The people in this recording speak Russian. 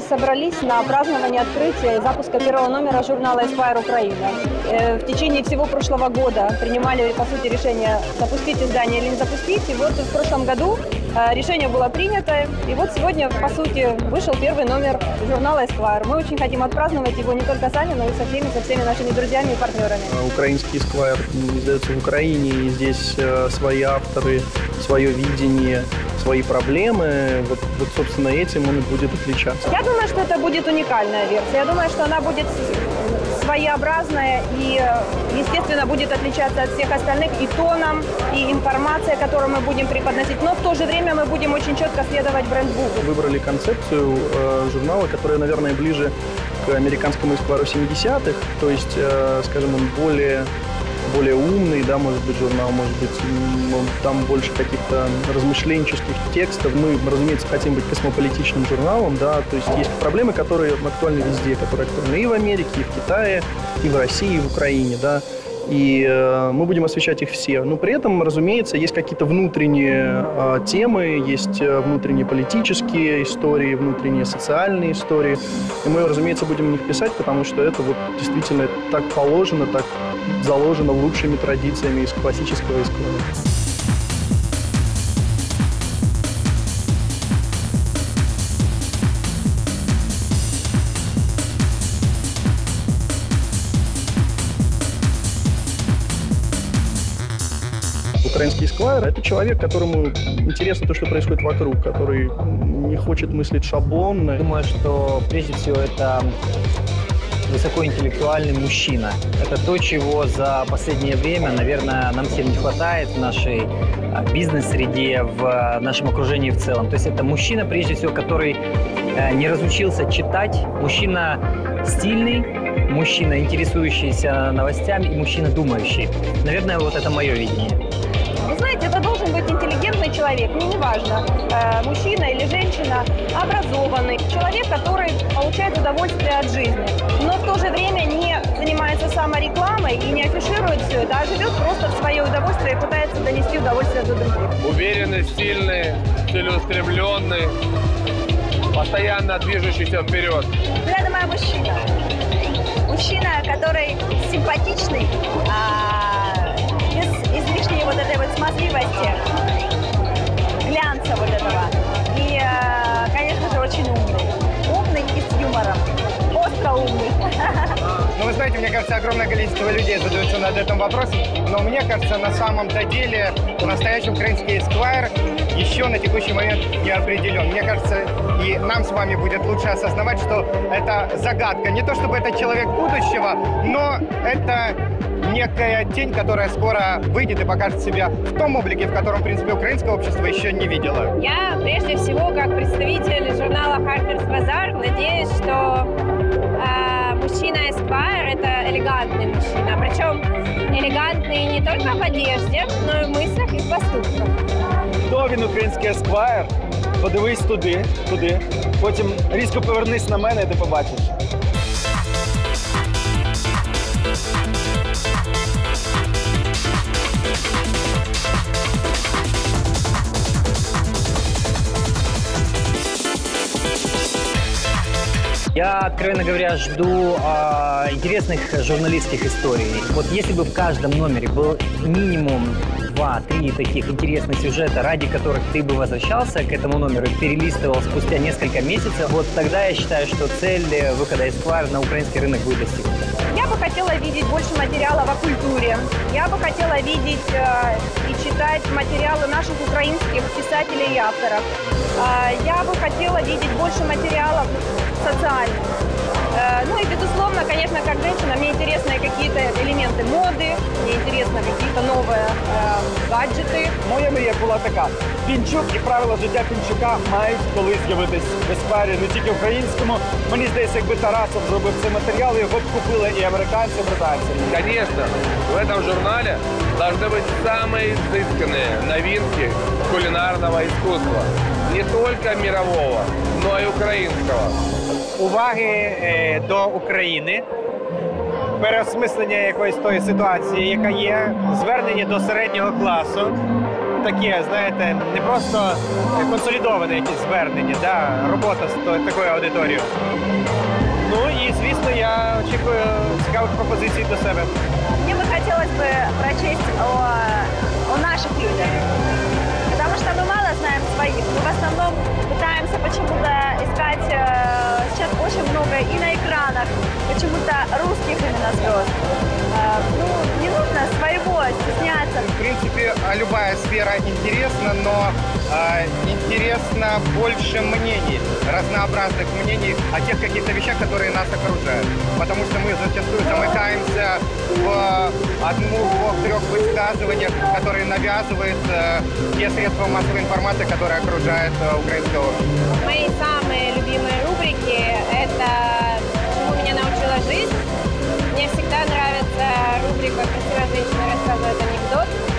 собрались на празднование открытия и запуска первого номера журнала Esquire Украина. Э, В течение всего прошлого года принимали, по сути, решение запустить издание или не запустить. И вот в прошлом году решение было принято. И вот сегодня, по сути, вышел первый номер журнала Esquire. Мы очень хотим отпраздновать его не только сами, но и со всеми, со всеми нашими друзьями и партнерами. Украинский сквайр издается в Украине, и здесь э, свои авторы, свое видение, свои проблемы. Вот, вот, собственно, этим он и будет отличаться. Я думаю, что это будет уникальная версия. Я думаю, что она будет своеобразная и, э, естественно, будет отличаться от всех остальных и тоном, и информацией, которую мы будем преподносить. Но в то же время мы будем очень четко следовать брендбуку. Выбрали концепцию э, журнала, которая, наверное, ближе к американскому эсквару 70-х, то есть, э, скажем, он более более умный, да, может быть, журнал, может быть, там больше каких-то размышленческих текстов. Мы, разумеется, хотим быть космополитичным журналом, да, то есть есть проблемы, которые актуальны везде, которые актуальны и в Америке, и в Китае, и в России, и в Украине, да, и э, мы будем освещать их все. Но при этом, разумеется, есть какие-то внутренние э, темы, есть э, внутренние политические истории, внутренние социальные истории. И мы, разумеется, будем о них писать, потому что это вот действительно так положено, так заложено лучшими традициями из классического искусства. Украинский сквайр – это человек, которому интересно то, что происходит вокруг, который не хочет мыслить шаблонно. Думаю, что прежде всего это высокоинтеллектуальный мужчина. Это то, чего за последнее время, наверное, нам всем не хватает в нашей а, бизнес-среде, в а, нашем окружении в целом. То есть это мужчина, прежде всего, который э, не разучился читать, мужчина стильный, мужчина, интересующийся новостями и мужчина думающий. Наверное, вот это мое видение. Человек, мне не важно, э, мужчина или женщина, образованный, человек, который получает удовольствие от жизни, но в то же время не занимается саморекламой и не афиширует все это, а живет просто в свое удовольствие и пытается донести удовольствие до других. уверенный, сильный, целеустремленный, постоянно движущийся вперед. Я думаю, мужчина. Мужчина, который симпатичный, а, глянца вот этого. И, а, конечно же, очень умный. Умный и с юмором. Остро умный. Ну, вы знаете, мне кажется, огромное количество людей задаются над этим вопросом, но мне кажется, на самом-то деле настоящий украинский эсквайр еще на текущий момент не определен. Мне кажется, и нам с вами будет лучше осознавать, что это загадка. Не то чтобы это человек будущего, но это некая тень, которая скоро выйдет и покажет себя в том облике, в котором, в принципе, украинское общество еще не видело. Я прежде всего, как представитель журнала Harper's Bazaar, надеюсь, что э, мужчина Esquire – это элегантный мужчина. Причем элегантный не только в одежде, но и в мыслях и в поступках. Хто він український есквайр? Подивись туди, туди. Потім різко повернись на мене, і ти побачиш. Я, откровенно говоря, жду а, интересных журналистских историй. Вот если бы в каждом номере был минимум два-три таких интересных сюжета, ради которых ты бы возвращался к этому номеру перелистывал спустя несколько месяцев, вот тогда я считаю, что цель э, выхода Esquire на украинский рынок будет достигнута. Я бы хотела видеть больше материалов о культуре. Я бы хотела видеть э, и читать материалы наших украинских писателей и авторов. Э, я бы хотела видеть больше материалов социальных. Э, ну и, безусловно, конечно, как женщина, мне интересны какие-то элементы моды, мне интересны какие-то новые э, гаджеты. Моя мрія була така: Пінчук і правила життя Пінчука мають колись з'явитись в есквайрі не тільки українському. Мені здається, якби Тарасов зробив цей матеріал, його б купили і американці, і британці. Конечно, в этом журнале должны быть самые изысканные новинки кулинарного искусства. Не только мирового, но и украинского. уваги е, до України, переосмислення якоїсь тої ситуації, яка є, звернення до середнього класу, таке, знаєте, не просто консолідоване якесь звернення, да, робота з такою аудиторією. Ну і звісно, я очікую цікавих пропозицій до себе. Мне бы хотелось бы прочесть о, о наших людях. Мы мало знаем своих. Мы в основном пытаемся почему-то искать э, сейчас очень много и на экранах почему-то русских именно звезд. Э, ну, не нужно своего стесняться. В принципе, а, любая сфера интересна, но э, интересно больше мнений, разнообразных мнений о тех каких-то вещах, которые нас окружают. Потому что мы зачастую замыкаемся в одну, двух, трех высказываниях, которые навязывают э, те средства массовой информации, которые окружают э, украинское общество. Мои Мне всегда нравится рубрика «Красивая женщина рассказывает анекдот»,